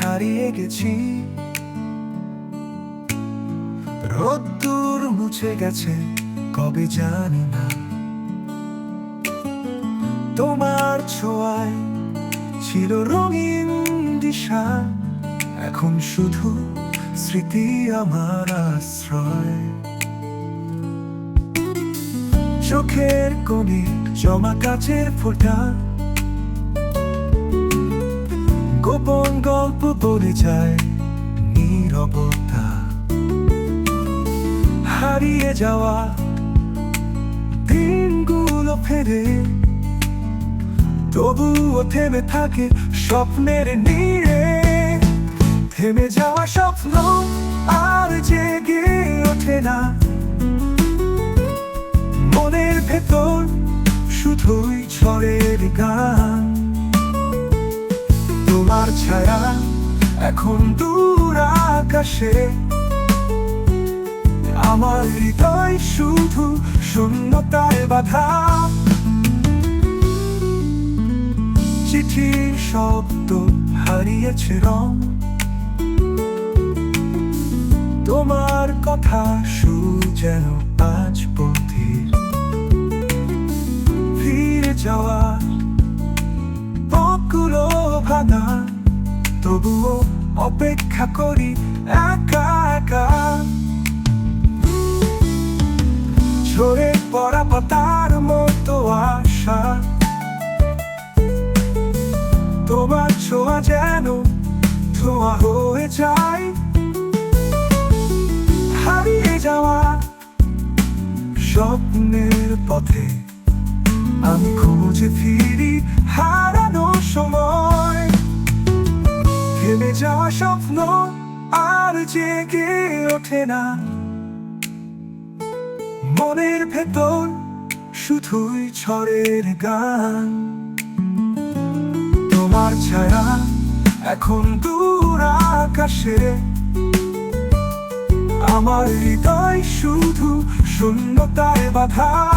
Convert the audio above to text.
হারিয়ে গেছি। রোদ্দুর মুছে গেছে, কবে জানি না। তোমার ছোঁয়ায় ছিল রঙিন দিশা, এখন শুধু স্মৃতি আমার আশ্রয়। চোখের কোণে জমা কাছের ফোঁটা গোপন গল্প বলে যায় নীরবতা। হারিয়ে যাওয়া দিনগুলো ফেরে, তবুও থেমে থাকে স্বপ্নের নীড়ে। থেমে যাওয়া স্বপ্ন আর জেগে ওঠে না। মনের ভেতর শুধুই ঝড়ের গান। তোমার ছায়া এখন দূর আকাশে। আমার হৃদয় শুধু শূন্যতায় বাধা। চিঠির শব্দ হারিয়েছে রং। তোমার কথা সুর যেন আজ বধির ফিরে যাওয়ার অপেক্ষা করি একা একা। ঝরে পড়া পাতার মতো আশা। তোমার ছোঁয়া যেন ধোঁয়া হয়ে যায়। হারিয়ে যাওয়া স্বপ্নের পথে আমি খুঁজে ফিরি হারানো আর জেগে ওঠে না। মনের ভেতর শুধুই ঝড়ের গান। তোমার ছায়া এখন দূর আকাশে। আমার হৃদয় শুধু শূন্যতায় বাধা।